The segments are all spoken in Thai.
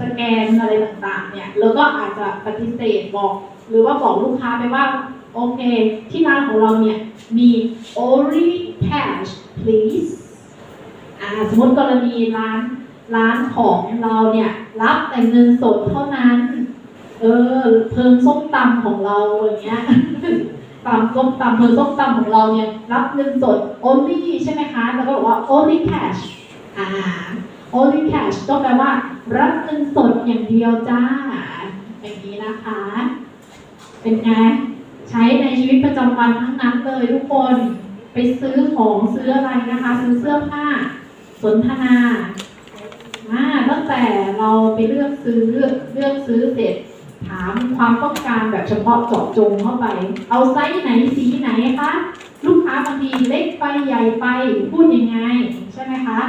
สแกนอะไรต่างๆเนี่ยแล้วก็อาจจะปฏิเสธบอก หรือว่าบอกลูกค้าไปว่า โอเค ที่ร้านของเราเนี่ยมี only cash please อ่าสมมติกรณีร้านร้านของเราเนี่ยรับแต่เงินสดเท่านั้น เออเพิ่มส้มตำของเราอย่างเงี้ยตำส้มตำเพิ่มส้มตำของเราเนี่ยรับเงินสด only ใช่ไหมคะ แล้วก็บอกว่า only cash อ่า only cash ก็แปลว่า รับเงินสดอย่างเดียวจ้าอย่างนี้นะคะ เป็นไง ใช้ในชีวิตประจำวันทั้งนั้นเลยทุกคนไปซื้อของซื้ออะไรนะคะ ซื้อเสื้อผ้า สนทนาอ่าตั้งแต่เราไปเลือกซื้อเลือกซื้อเสร็จถามความต้องการแบบเฉพาะเจาะจงเข้าไป เอาไซส์ไหนสีไหนคะ ลูกค้าบางทีเล็กไปใหญ่ไปพูดยังไง ใช่ไหมคะ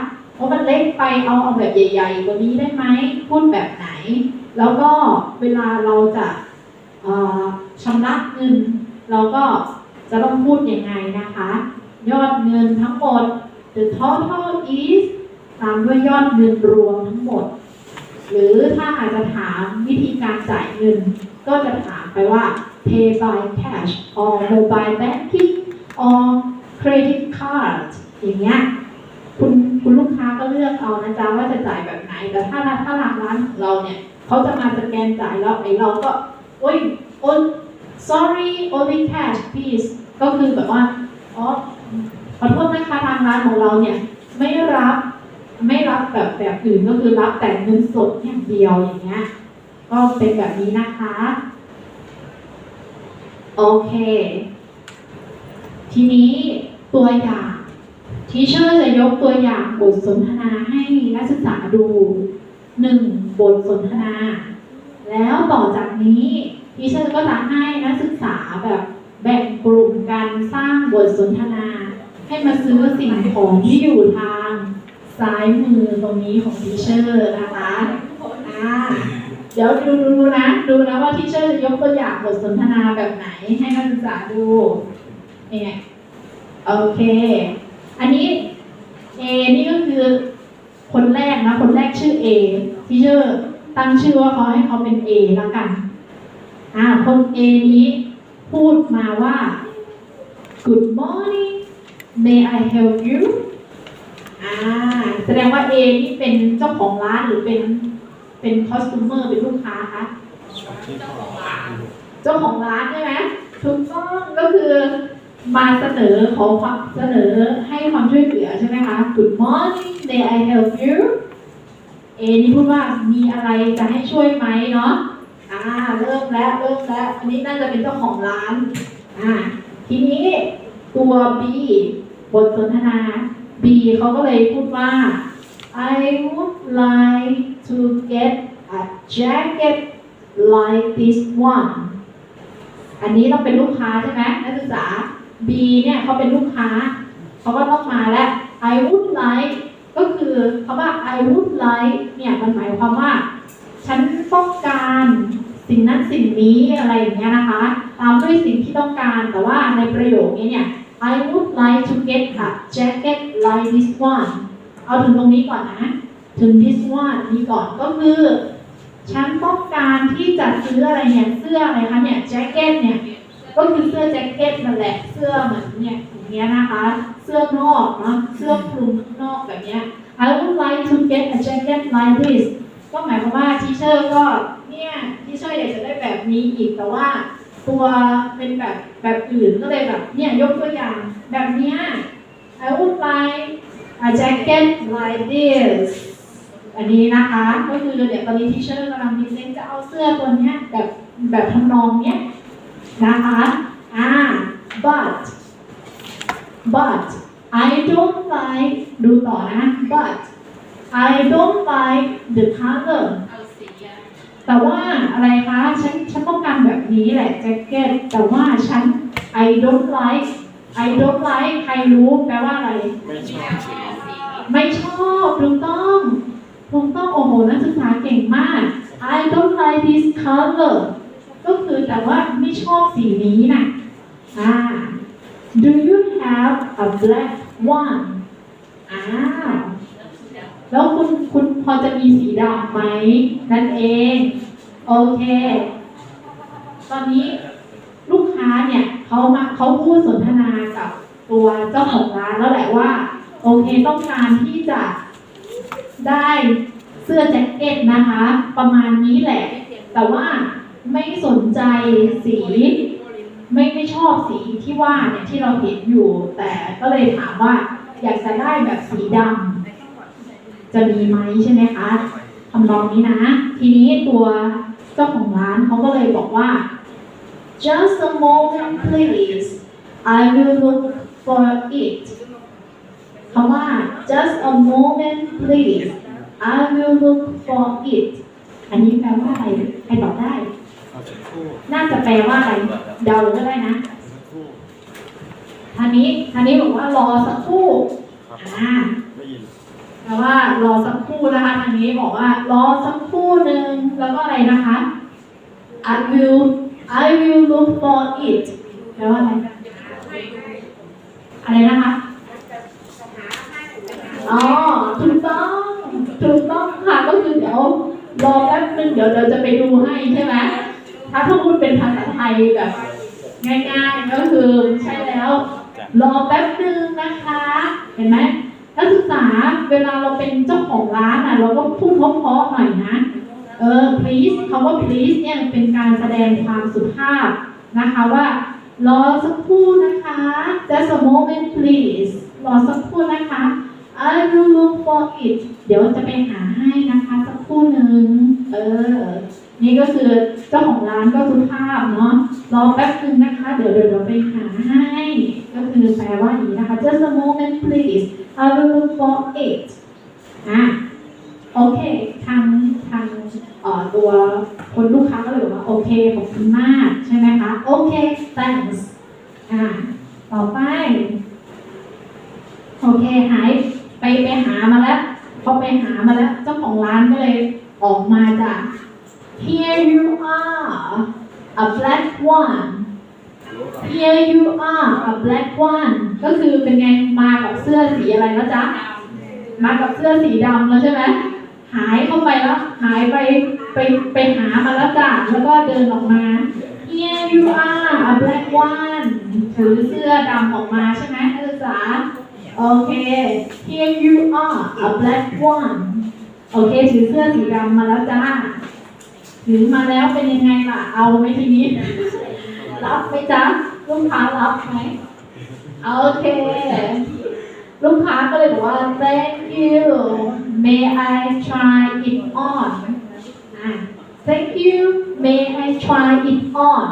ราะมันเล็กไปเอาเอาแบบใหญ่ ๆ กว่านี้ได้ไหมพูดแบบไหน แล้วก็เวลาเราจะชำระเงิน เราก็จะต้องพูดยังไงนะคะ ยอดเงินทั้งหมด the total is ตามด้วยยอดเงินรวมทั้งหมด หรือถ้าอาจจะถามวิธีการจ่ายเงิน ก็จะถามไปว่า pay by cash or mobile banking or credit card อย่างเงี้ย คุณลูกค้าก็เลือกเอานะจ๊ะว่าจะจ่ายแบบไหน แต่ถ้าถ้าร้านร้านของเราเนี่ยเขาจะมาสแกนจ่ายแล้วไอ้เราก็โอ้ยโอ้ sorry only cash please ก็คือแบบว่าอ๋อขอโทษนะคะทางร้านของเราเนี่ยไม่รับไม่รับแบบแบบอื่นก็คือรับแต่เงินสดอย่างเดียวอย่างเงี้ยก็เป็นแบบนี้นะคะ โอเค ทีนี้ตัวอย่าง ทีเชอร์จะยกตัวอย่างบทสนทนาให้นักศึกษาดูหนึ่งบทสนทนา แล้วต่อจากนี้ทีเชอร์ก็จะให้นักศึกษาแบบแบ่งกลุ่มกันสร้างบทสนทนา ให้มาซื้อสิ่งของที่อยู่ทางซ้ายมือตรงนี้ของทีเชอร์นะคะอ่าเดี๋ยวดูดูดูนะดูนะว่าทีเชอร์จะยกตัวอย่างบทสนทนาแบบไหนให้นักศึกษาดูเนี่ยโอเค อันนี้ A นี่ก็คือคนแรกนะคนแรกชื่อ A ที่ชื่อตั้งชื่อว่าเขาให้เขาเป็น A แล้วกันอ่าคน A นี้พูดมาว่า Good morning may I help you อ่าแสดงว่า A นี่เป็นเจ้าของร้านหรือเป็นเป็น customer เป็นลูกค้าคะเจ้าของร้านใช่ไหมถูกต้องก็คือมาเสนอขอความเสนอ ให้ความช่วยเหลือใช่ไหมคะ Good morning may I help you เอนี่พูดว่ามีอะไรจะให้ช่วยไหมเนาะอ่าเริ่มแล้วเริ่มแล้วอันนี้น่าจะเป็นเจ้าของร้านอ่าทีนี้ตัว B บทสนทนา B เขาก็เลยพูดว่า I would like to get a jacket like this one อันนี้ต้องเป็นลูกค้าใช่ไหมนักศึกษา B เนี่ยเขาเป็นลูกค้า เขาก็ต้องมาแล้ว I would like ก็คือคำว่า I would like เนี่ยมันหมายความว่า ฉันต้องการสิ่งนั้นสิ่งนี้อะไรอย่างเงี้ยนะคะ ตามด้วยสิ่งที่ต้องการ แต่ว่าในประโยคนี้เนี่ย I would like to get a jacket like this one เอาถึงตรงนี้ก่อนนะ ถึง this one นี้ก่อนก็คือ ฉันต้องการที่จะซื้ออะไรเนี่ย เสื้ออะไรคะเนี่ย แจ็คเก็ตเนี่ย ก็คือเสื้อแจ็คเก็ตนั่นแหละ เสื้อเหมือนเนี่ย อย่างเงี้ยนะคะ เสื้อนอกเนาะเสื้อคลุมข้างนอกแบบเนี้ย I would like to get a jacket like this ก็หมายความว่าทีเชอร์ก็เนี่ยทีเชอร์อยากจะได้แบบนี้อีกแต่ว่า ตัวเป็นแบบแบบอื่นก็เลยแบบเนี่ยยกตัวอย่างแบบเนี้ย I would like a jacket like this อันนี้นะคะก็คือเดี๋ยวตอนนี้ทีเชอร์กำลังดิเซนจะเอาเสื้อตัวเนี้ยแบบแบบทำนองเนี้ยนะคะอ่า but but I don't like ดูต่อนะ but I don't like the color เอาสีอะแต่ว่าอะไรคะฉันฉันต้องการแบบนี้แหละแจ็คเก็ตแต่ว่าฉัน I don't like I don't like ใครรู้แปลว่าอะไร ไม่ชแนอบวสีแนวสีไม่ชอบถูกต้องถูกต้องโอ้โหนักศึกษาเก่งมาก I don't like this color ก็คือแต่ว่าไม่ชอบสีนี้นะอ่า Do you have a black one อ้าวแล้วคุณคุณพอจะมีสีดำไหม นั่นเอง โอเค ตอนนี้ลูกค้าเนี่ยเขามาเขาพูดสนทนากับตัวเจ้าของร้านแล้วแหละว่า โอเคต้องการที่จะได้เสื้อแจ็คเก็ตนะคะ ประมาณนี้แหละ แต่ว่าไม่สนใจสี ไม่ไม่ชอบสีที่ว่าเนี่ยที่เราเห็นอยู่ แต่ก็เลยถามว่าอยากจะได้แบบสีดำจะมีไหมใช่ไหมคะทำนองนี้นะ ทีนี้ตัวเจ้าของร้านเขาก็เลยบอกว่า just a moment please I will look for it คำว่า just a moment please I will look for it อันนี้แปลว่าอะไรใครตอบได้ น่าจะแปลว่าอะไรเดาก็ได้นะท่านนี้ท่านนี้บอกว่ารอสักครู่อ่าแปลว่ารอสักครู่นะคะทางนี้บอกว่ารอสักครู่หนึ่งแล้วก็อะไรนะคะ I will I will look for it แปลว่าอะไรอะไรนะคะอ๋อถูกต้องถูกต้องค่ะก็คือเดี๋ยวรอแป๊บนึงเดี๋ยวเราจะไปดูให้ใช่ไหม ถ้าถ้าพูดเป็นภาษาไทยแบบ ง่ายๆ ก็คือใช่แล้ว รอแป๊บนึงนะคะ เห็นไหมนักศึกษาเวลาเราเป็นเจ้าของร้านอะ เราก็พูดเพราะๆหน่อยนะเออ please คำว่า please เนี่ยเป็นการแสดงความสุภาพนะคะว่ารอสักครู่นะคะ just a moment please รอสักครู่นะคะ I will look for it เดี๋ยวจะไปหาให้นะคะ สักครู่หนึ่งเออ นี่ก็คือเจ้าของร้านก็สุภาพเนาะรอแป๊บนึงนะคะ เดี๋ยวเดี๋ยวเราไปหาให้ ก็คือแปลว่าอย่างนี้นะคะ just a moment please I will look for it อะโอเคทางทางเอ่อตัวคนลูกค้าก็เลยบอกว่า โอเคขอบคุณมากใช่ไหมคะ โอเค thanks อะต่อไป โอเคหายไปไปหามาแล้วพอไปหามาแล้ว เจ้าของร้านก็เลยออกมาจาก Here you are a black one Here you are a black one ก็คือเป็นไงมากับเสื้อสีอะไรแล้วจ๊ะ มากับเสื้อสีดำแล้วใช่ไหมหายเข้าไปแล้ว หายไปไปไปหามาแล้วจ้ะแล้วก็เดินออกมา Here you are a black one ถือเสื้อดำออกมาใช่ไหมนักศึกษาโอเค Here you are a black one โอเคถือเสื้อสีดำมาแล้วจ้า ถือมาแล้วเป็นยังไงล่ะ เอาไหมทีนี้ รับไหมจ๊ะลูกค้ารับไหมโอเค ลูกค้าก็เลยบอกว่า thank you may I try it on thank you may I try it on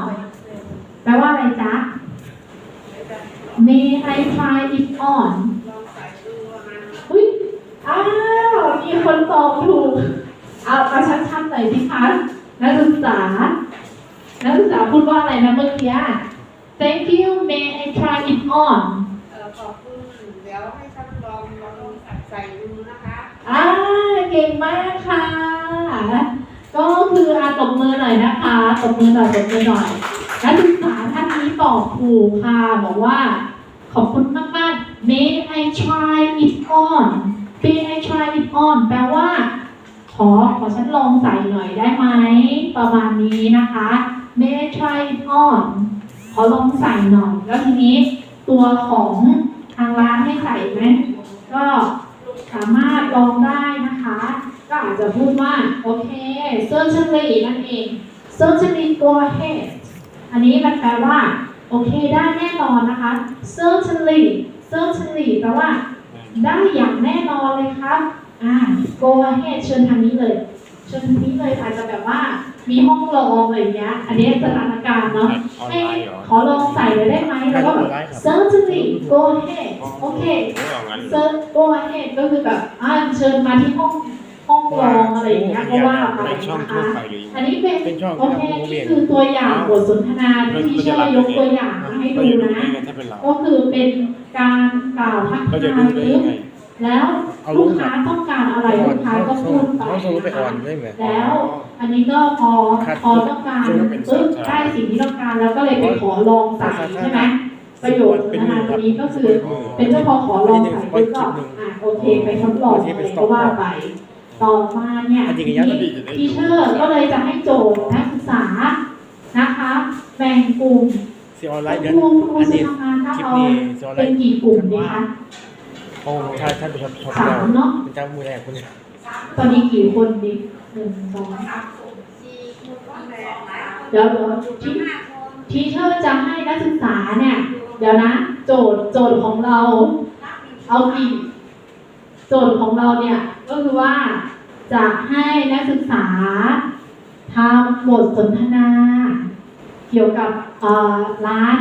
แปลว่าอะไรจ๊ะ may I try it on อุ้ยอ้าว มีคนตอบถูก เอาเอาชัดๆหน่อยสิคะ นักศึกษา นักศึกษาพูดว่าอะไรนะเมื่อกี้ thank you may I try it on เอ่อขอบคุณเดี๋ยวให้ท่านลองลองใส่ดูนะคะอ่าเก่งมากค่ะ ก็คืออาตบมือหน่อยนะคะตบมือหน่อยตบมือหน่อย นักศึกษาท่านนี้ตอบถูกค่ะ บอกว่า ขอบคุณมากๆ May I try it on May I try it on แปลว่า ขอขอฉันลองใส่หน่อยได้ไหมประมาณนี้นะคะ May I try it on ขอลองใส่หน่อย แล้วทีนี้ตัวของทางร้านให้ใส่ไหมก็สามารถลองได้นะคะ ก็อาจจะพูดว่า โอเค certainly นั่นเอง certainly go ahead อันนี้มันแปลว่า โอเคได้แน่นอนนะคะ certainly certainly แปลว่า ได้อย่างแน่นอนเลยครับ อ่า go ahead เชิญทางนี้เลยเชิญทางนี้เลยอาจจะแบบว่ามีห้องรออะไรอย่างเงี้ย อันนี้สถานการณ์เนาะออนให้ไลน์เหรอขอลองใส่เลยได้ไหมแล้วก็แบบ certainly go ahead โอเคไม่เอางั้นเซิร์ช go ahead ก็คือแบบอ่าเชิญมาที่ห้องห้องรองอะไรอย่างเงี้ยก็ว่าไปเป็นช่องนะทั่วคะไปหรืออันนี้เป็นเป็นช่องโอเคที่เราโรงเรีนี่ยนคือตัวอย่างบทสนทนาที่พี่ช่วยยกตัวอย่างมาให้เราดูจะรู้นะได้ไงถ้าเป็นเราก็คือเป็นการกล่าวทักเราทายจะรู้ได้ยังไง แล้วเอาลูลูกกค้าต้องการอะไรลูกค้าก็พูดไปเขาส่งรูปไปออนนะคะใช่ไหมแล้วอันนี้ก็พอครับพอต้องการซึ่งก็เป็นปึ๊บสัญชาติได้สิ่งที่ต้องการแล้วก็เลยไปขอลองใส่ใช่ไหมประโยชน์นะคะตัวนี้ก็คือเป็นเจ้าพอขอลองถ่ายรูปก็อะโอเคไปทดลองอะไรก็ว่าไปต่อมาเนี่ยอันจริงๆยังทีเชอร์ก็เลยจะให้โจทย์นักศึกษานะคะแบ่งกลุ่มซีออนไลน์เดือนกลุ่มครูอันจะนี้ทำงานถ้าคลิปเอานี้ซีออนไลเป็นน์กี่กลุ่มดีคะ โอ้ถ้าท่านผู้ชมชมสามเนาะเป็นเจ้ามือแรกคุณตอนนี้กี่คนดีหนึ่งสองสามคนสี่คนแปดหลายคนเดี๋ยวเดี๋ยวทีห้าคนทีเชอร์จะให้นักศึกษาเนี่ย เดี๋ยวนะ โจทย์โจทย์ของเรา เอากี่โจทย์ของเราเนี่ย ก็คือว่าจะให้นักศึกษาทำบทสนทนา เกี่ยวกับเอ่อร้าน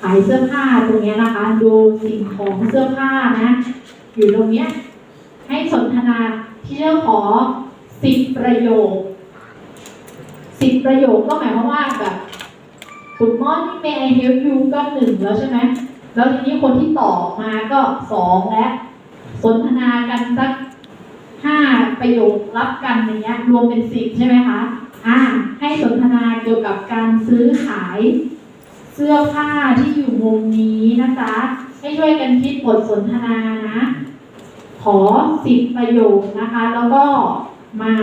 ขายเสื้อผ้าตรงเนี้ยนะคะ ดูสิ่งของเสื้อผ้านะ อยู่ตรงเนี้ยให้สนทนาที่เชื่อขอสิบประโยคสิบประโยคก็หมายความว่าแบบ Good morning may I help you ก็หนึ่งแล้วใช่ไหมแล้วทีนี้คนที่ตอบมาก็สองและสนทนากันสักห้าประโยครับกันอย่างเงี้ยรวมเป็นสิบใช่ไหมคะอ่าให้สนทนาเกี่ยวกับการซื้อขาย สื้อผ้าที่อยู่มุมนี้นะคะ ให้ช่วยกันคิดบทสนทนานะ ขอสิบประโยคนะคะ แล้วก็มา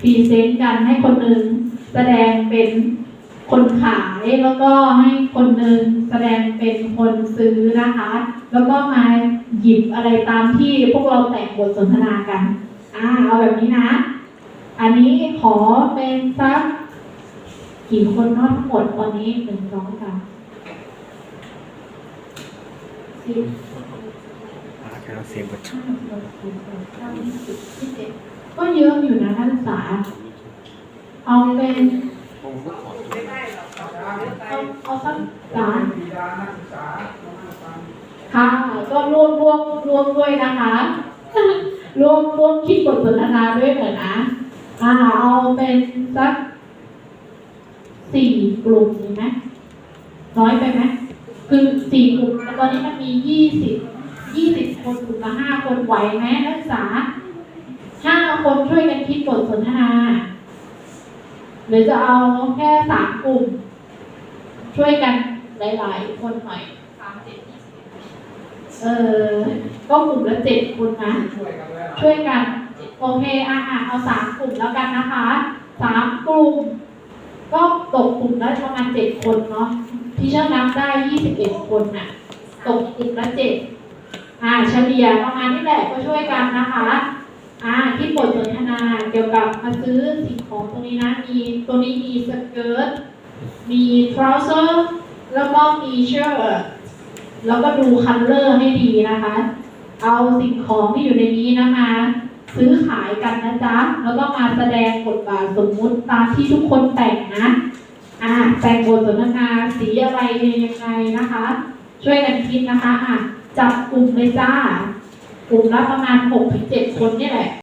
พรีเซนต์กันให้คนหนึ่งแสดงเป็นคนขายแล้วก็ให้คนหนึ่งแสดงเป็นคนซื้อนะคะ แล้วก็มาหยิบอะไรตามที่พวกเราแต่งบทสนทนากันอ่าเอาแบบนี้นะ อันนี้ขอเป็นสัก กี่คนนาะทั้งหมดตอนนี้หนึ่งสองสามสี่อ่าแค่เราเสียงก่อนห้าหกเจ็ดแปดเก้ายี่สิบซีบเก็เยอะอยู่นะนักศึกษาเอาเป็นผมก็ขอไม่ได้หรอกเอาเอาสักสามค่ะก็รวมรวมรวมด้วยนะคะ รวมรวมคิดบทสนทนาด้วยเหมือนนะอ่าเอาเป็นสัก สี่กลุ่มดีไหมน้อยไปไหมคือสี่กลุ่มแต่ตอนนี้มันมียี่สิบยี่สิบคนกลุ่มละห้าคนไหวไหมนักศึกษาห้าคนช่วยกันคิดบทสนทนาหรือจะเอาแค่สามกลุ่ม ช่วยกันหลาย ๆ คนหน่อยสามเจ็ดเออก็กลุ่มละเจ็ดคนนะช่วยกันช่วยกันโอเคอะอะเอาสามกลุ่มแล้วกันนะคะสามกลุ่ม ก็ตกกลุ่มละประมาณเจ็ดคนเนาะที่เชื่อนับได้ยี่สิบเอ็ดคนน่ะ ตกกลุ่มละเจ็ดอ่าเฉลี่ยประมาณนี้แหละก็ช่วยกันนะคะอ่าที่บทสนทนาเกี่ยวกับมาซื้อสิ่งของตรงนี้นะมีตัวนี้มีสเกิร์ตมีทร o เซอร์แล้วก็มีเชิ้ตแล้วก็ดูคัลเลอร์ให้ดีนะคะ เอาสิ่งของที่อยู่ในนี้นะมา ซื้อขายกันนะจ๊ะ แล้วก็มาแสดงบทบาทสมมุติตามที่ทุกคนแต่งนะ อ่าแต่งบทสนทนาสีอะไรยังไงนะคะ ช่วยกันคิดนะคะ อะจับกลุ่มเลยจ้ากลุ่มละประมาณหกถึงเจ็ดคนนี่แหละ